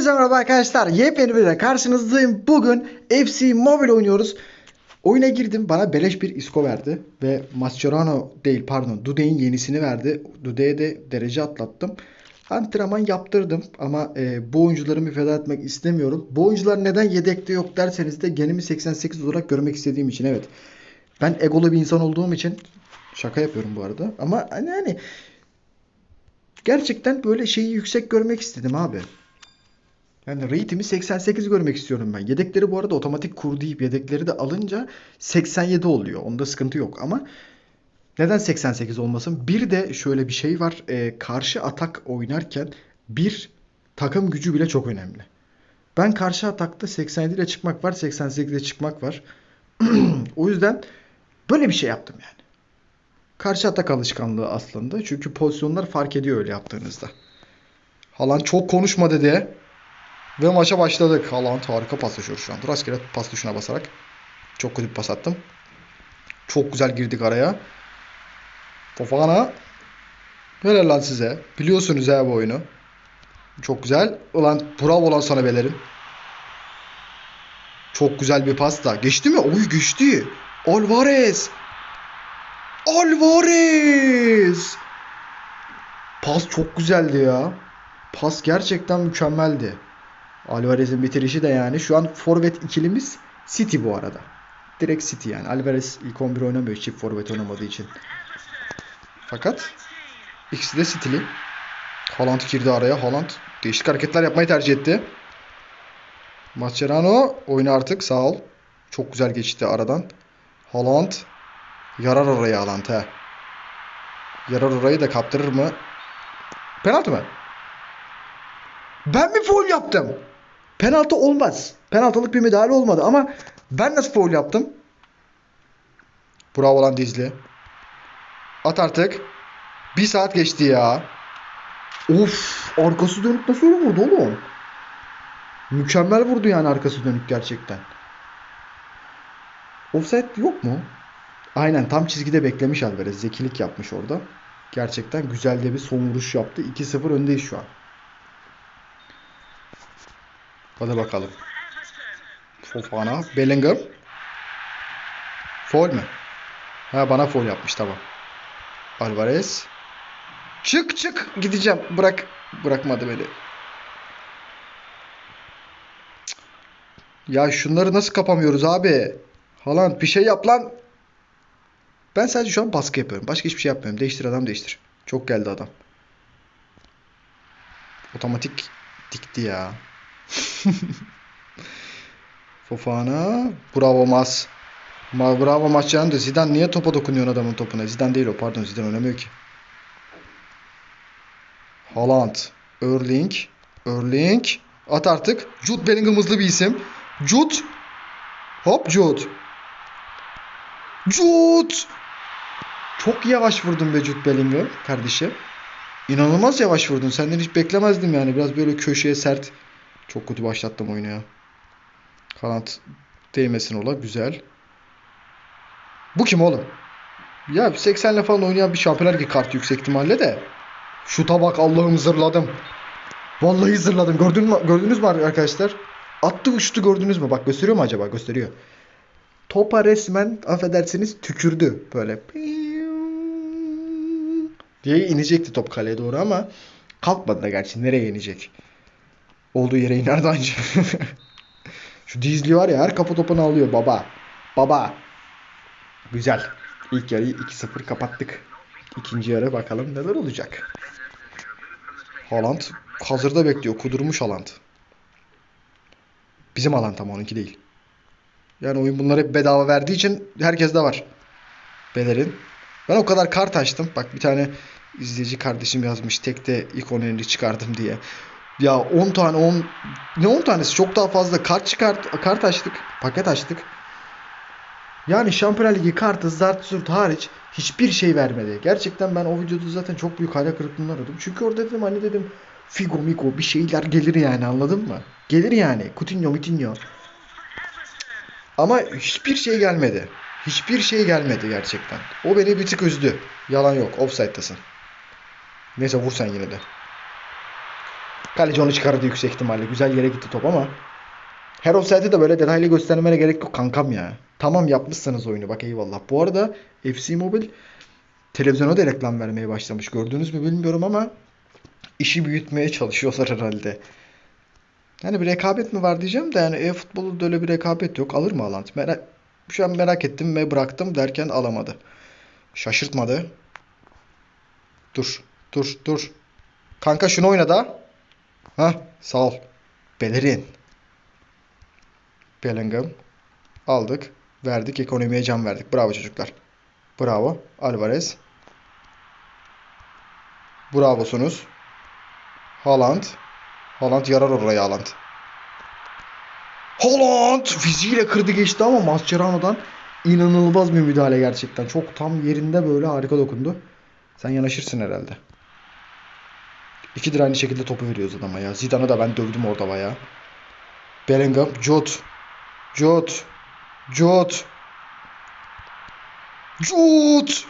Hepinize merhaba arkadaşlar. Yepyeni bir de karşınızdayım. Bugün FC Mobile oynuyoruz. Oyuna girdim. Bana beleş bir isko verdi. Ve Mascherano değil pardon. Dude'in yenisini verdi. Dude'ye de derece atlattım. Antrenman yaptırdım. Ama e, bu oyuncularımı feda etmek istemiyorum. Bu oyuncular neden yedekte yok derseniz de genimi 88 olarak görmek istediğim için. Evet. Ben egolu bir insan olduğum için şaka yapıyorum bu arada. Ama hani, hani gerçekten böyle şeyi yüksek görmek istedim abi. Yani rate'imi 88 görmek istiyorum ben. Yedekleri bu arada otomatik kur deyip yedekleri de alınca 87 oluyor. Onda sıkıntı yok ama neden 88 olmasın? Bir de şöyle bir şey var. Ee, karşı atak oynarken bir takım gücü bile çok önemli. Ben karşı atakta 87 ile çıkmak var, 88 ile çıkmak var. o yüzden böyle bir şey yaptım yani. Karşı atak alışkanlığı aslında. Çünkü pozisyonlar fark ediyor öyle yaptığınızda. Halan çok konuşma dedi. Ve maça başladık. Haaland harika paslaşıyor şu an. Rastgele pas tuşuna basarak. Çok kötü bir pas attım. Çok güzel girdik araya. Fofana. Helal lan size. Biliyorsunuz ya bu oyunu. Çok güzel. Ulan bravo lan sana belerim. Çok güzel bir pas da. Geçti mi? Oy geçti. Alvarez. Alvarez. Pas çok güzeldi ya. Pas gerçekten mükemmeldi. Alvarez'in bitirişi de yani. Şu an forvet ikilimiz City bu arada. Direkt City yani. Alvarez ilk 11 oynamıyor çift forvet oynamadığı için. Fakat ikisi de City'li. Haaland girdi araya. Haaland değişik hareketler yapmayı tercih etti. Mascherano oyunu artık sağ ol. Çok güzel geçti aradan. Haaland yarar orayı Haaland he. Yarar orayı da kaptırır mı? Penaltı mı? Ben mi foul yaptım? Penaltı olmaz. Penaltılık bir müdahale olmadı ama ben nasıl foul yaptım? Bravo lan Dizli. At artık. Bir saat geçti ya. Of arkası dönük nasıl öyle vurdu oğlum? Mükemmel vurdu yani arkası dönük gerçekten. Offside yok mu? Aynen tam çizgide beklemiş Alvarez. Zekilik yapmış orada. Gerçekten güzel de bir son vuruş yaptı. 2-0 öndeyiz şu an. Hadi bakalım. Fofana. Bellingham. Foul mü? Ha bana foul yapmış tamam. Alvarez. Çık çık gideceğim. Bırak. Bırakmadı beni. Ya şunları nasıl kapamıyoruz abi? Haaland bir şey yap lan. Ben sadece şu an baskı yapıyorum. Başka hiçbir şey yapmıyorum. Değiştir adam değiştir. Çok geldi adam. Otomatik dikti ya. Fofana. Bravo Mas. Ma bravo Mascherano da Zidane niye topa dokunuyorsun adamın topuna? Zidane değil o pardon Zidane oynamıyor ki. Haaland. Erling. Erling. At artık. Jude Bellingham hızlı bir isim. Jude. Hop Jude. Jude. Çok yavaş vurdun be Jude Bellingham kardeşim. İnanılmaz yavaş vurdun. Senden hiç beklemezdim yani. Biraz böyle köşeye sert. Çok kötü başlattım oyunu ya. Kanat değmesin ola. Güzel. Bu kim oğlum? Ya 80 ile falan oynayan bir Şampiyonlar Ligi kartı yüksek ihtimalle de. Şuta bak Allah'ım zırladım. Vallahi zırladım. Gördün mü, gördünüz mü arkadaşlar? Attı uçtu gördünüz mü? Bak gösteriyor mu acaba? Gösteriyor. Topa resmen affedersiniz tükürdü. Böyle diye inecekti top kaleye doğru ama kalkmadı da gerçi. Nereye inecek? Olduğu yere iner anca. Şu dizli var ya her kapı topunu alıyor baba. Baba. Güzel. İlk yarıyı 2-0 kapattık. İkinci yarı bakalım neler olacak. Haaland hazırda bekliyor. Kudurmuş Haaland. Bizim Haaland ama onunki değil. Yani oyun bunları bedava verdiği için herkes de var. Belerin. Ben o kadar kart açtım. Bak bir tane izleyici kardeşim yazmış. Tekte ikon çıkardım diye. Ya 10 tane 10 ne 10 tanesi çok daha fazla kart çıkart kart açtık. Paket açtık. Yani Şampiyonlar Ligi kartı zart zurt hariç hiçbir şey vermedi. Gerçekten ben o videoda zaten çok büyük hayal kırıklığına uğradım. Çünkü orada dedim hani dedim Figo Miko bir şeyler gelir yani anladın mı? Gelir yani. Coutinho Coutinho. Ama hiçbir şey gelmedi. Hiçbir şey gelmedi gerçekten. O beni bir tık üzdü. Yalan yok. Offside'tasın. Neyse vur sen yine de. Kaleci onu çıkardı yüksek ihtimalle. Güzel yere gitti top ama. Her offside'ı da böyle detaylı göstermene gerek yok kankam ya. Tamam yapmışsınız oyunu bak eyvallah. Bu arada FC Mobile televizyona da reklam vermeye başlamış. Gördünüz mü bilmiyorum ama işi büyütmeye çalışıyorlar herhalde. Yani bir rekabet mi var diyeceğim de yani e-futbolda öyle bir rekabet yok. Alır mı Haaland? Merak, şu an merak ettim ve bıraktım derken alamadı. Şaşırtmadı. Dur, dur, dur. Kanka şunu oyna da. Hah, sağ ol. Bellerin. Bellingham. Aldık. Verdik. Ekonomiye can verdik. Bravo çocuklar. Bravo. Alvarez. Bravosunuz. Haaland. Haaland yarar oraya Haaland. Haaland fiziğiyle kırdı geçti ama Mascherano'dan inanılmaz bir müdahale gerçekten. Çok tam yerinde böyle harika dokundu. Sen yanaşırsın herhalde. İkidir aynı şekilde topu veriyoruz adama ya. Zidane'ı da ben dövdüm orada bayağı. Bellingham, Jot. Jot. Jot. Jot.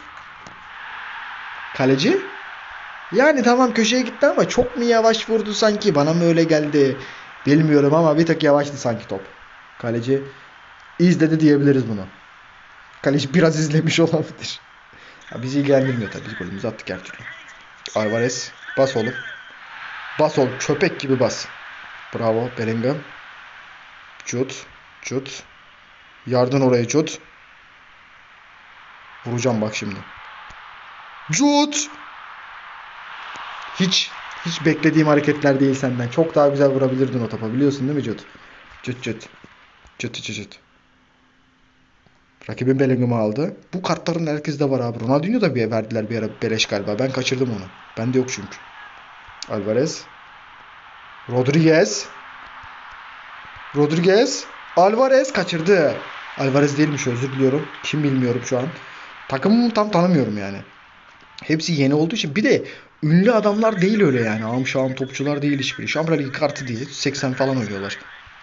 Kaleci? Yani tamam köşeye gitti ama çok mu yavaş vurdu sanki? Bana mı öyle geldi? Bilmiyorum ama bir tık yavaştı sanki top. Kaleci izledi diyebiliriz bunu. Kaleci biraz izlemiş olabilir. Ya bizi ilgilendirmiyor tabii. Biz golümüzü attık her türlü. Alvarez bas oğlum. Bas oğlum. Köpek gibi bas. Bravo Bellingham. Cut. Cut. Yardım oraya Cut. Vuracağım bak şimdi. Cut. Hiç hiç beklediğim hareketler değil senden. Çok daha güzel vurabilirdin o topa. Biliyorsun değil mi Cut? Cut Cut. Cut Cut Cut. Rakibin Bellingham'ı aldı. Bu kartların herkeste var abi. Ronaldinho da bir verdiler bir ara beleş galiba. Ben kaçırdım onu. Bende yok çünkü. Alvarez. Rodriguez. Rodriguez. Alvarez kaçırdı. Alvarez değilmiş özür diliyorum. Kim bilmiyorum şu an. Takımımı tam tanımıyorum yani. Hepsi yeni olduğu için. Bir de ünlü adamlar değil öyle yani. Ağam şahım topçular değil hiçbiri. Şampiyonlar Ligi kartı değil. 80 falan oynuyorlar.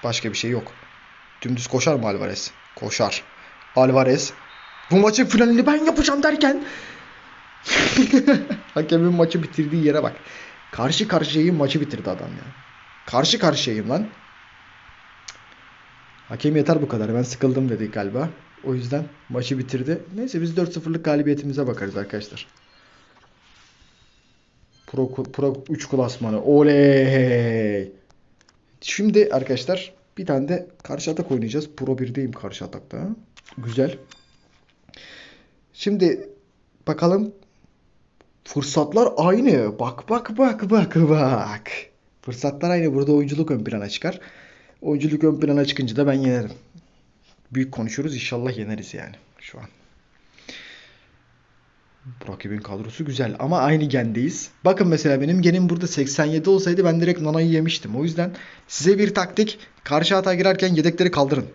Başka bir şey yok. Dümdüz koşar mı Alvarez? Koşar. Alvarez. Bu maçın finalini ben yapacağım derken hakemin maçı bitirdiği yere bak. Karşı karşıyayım maçı bitirdi adam ya. Karşı karşıyayım lan. Hakem yeter bu kadar. Ben sıkıldım dedi galiba. O yüzden maçı bitirdi. Neyse biz 4-0'lık galibiyetimize bakarız arkadaşlar. Pro, Pro 3 klasmanı. Oley! Şimdi arkadaşlar bir tane de karşı atak oynayacağız. Pro 1'deyim karşı atakta. Güzel. Şimdi bakalım fırsatlar aynı. Bak bak bak bak bak. Fırsatlar aynı. Burada oyunculuk ön plana çıkar. Oyunculuk ön plana çıkınca da ben yenerim. Büyük konuşuyoruz. İnşallah yeneriz yani şu an. Rakibin kadrosu güzel ama aynı gendeyiz. Bakın mesela benim genim burada 87 olsaydı ben direkt Nana'yı yemiştim. O yüzden size bir taktik. Karşı hata girerken yedekleri kaldırın.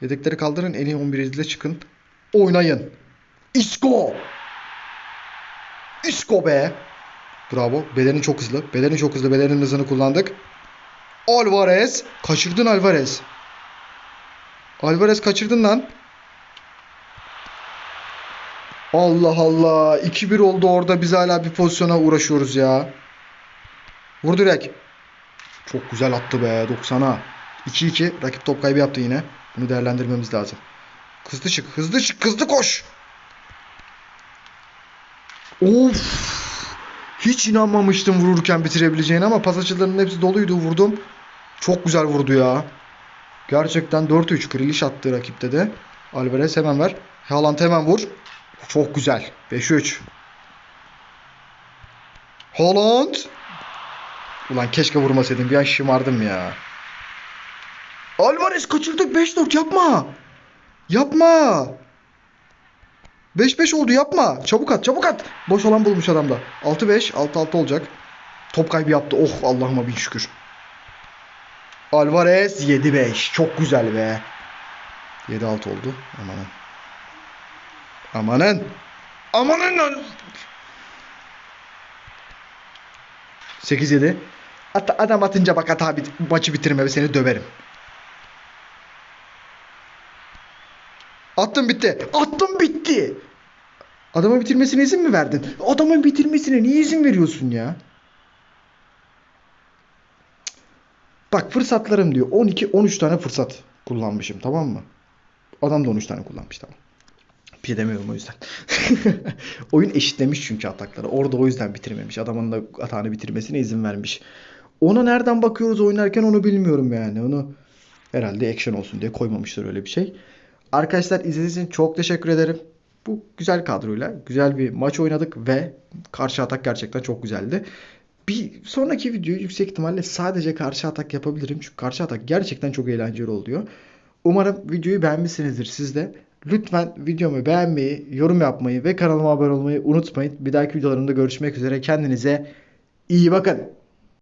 Yedekleri kaldırın. En iyi 11 izle çıkın. Oynayın. Isco. Isco be. Bravo. Bedeni çok hızlı. Bedeni çok hızlı. Bedenin hızını kullandık. Alvarez. Kaçırdın Alvarez. Alvarez kaçırdın lan. Allah Allah. 2-1 oldu orada. Biz hala bir pozisyona uğraşıyoruz ya. Vur direkt. Çok güzel attı be 90'a. 2-2. Rakip top kaybı yaptı yine. Bunu değerlendirmemiz lazım. Hızlı çık. Hızlı çık. Hızlı koş. Of. Hiç inanmamıştım vururken bitirebileceğine ama pas açılarının hepsi doluydu. Vurdum. Çok güzel vurdu ya. Gerçekten 4-3. Kriliş attı rakipte de. Alvarez hemen ver. Haaland hemen vur. Çok güzel. 5-3. Haaland. Ulan keşke vurmasaydım. Bir an şımardım ya. Alvarez kaçırdık 5-4 yapma. Yapma. 5-5 oldu yapma. Çabuk at çabuk at. Boş olan bulmuş adamda. 6-5 6-6 olacak. Top kaybı yaptı. Oh Allah'ıma bin şükür. Alvarez 7-5. Çok güzel be. 7-6 oldu. Amanın. Amanın. Amanın lan. 8-7. At adam atınca bak at abi maçı bitirme seni döverim. Attım bitti. Attım bitti. Adamın bitirmesine izin mi verdin? Adamın bitirmesine niye izin veriyorsun ya? Bak fırsatlarım diyor. 12-13 tane fırsat kullanmışım tamam mı? Adam da 13 tane kullanmış tamam. Bir şey demiyorum o yüzden. Oyun eşitlemiş çünkü atakları. Orada o yüzden bitirmemiş. Adamın da atağını bitirmesine izin vermiş. Ona nereden bakıyoruz oynarken onu bilmiyorum yani. Onu herhalde action olsun diye koymamışlar öyle bir şey. Arkadaşlar izlediğiniz için çok teşekkür ederim. Bu güzel kadroyla güzel bir maç oynadık ve karşı atak gerçekten çok güzeldi. Bir sonraki videoyu yüksek ihtimalle sadece karşı atak yapabilirim. Çünkü karşı atak gerçekten çok eğlenceli oluyor. Umarım videoyu beğenmişsinizdir siz de. Lütfen videomu beğenmeyi, yorum yapmayı ve kanalıma abone olmayı unutmayın. Bir dahaki videolarımda görüşmek üzere. Kendinize iyi bakın.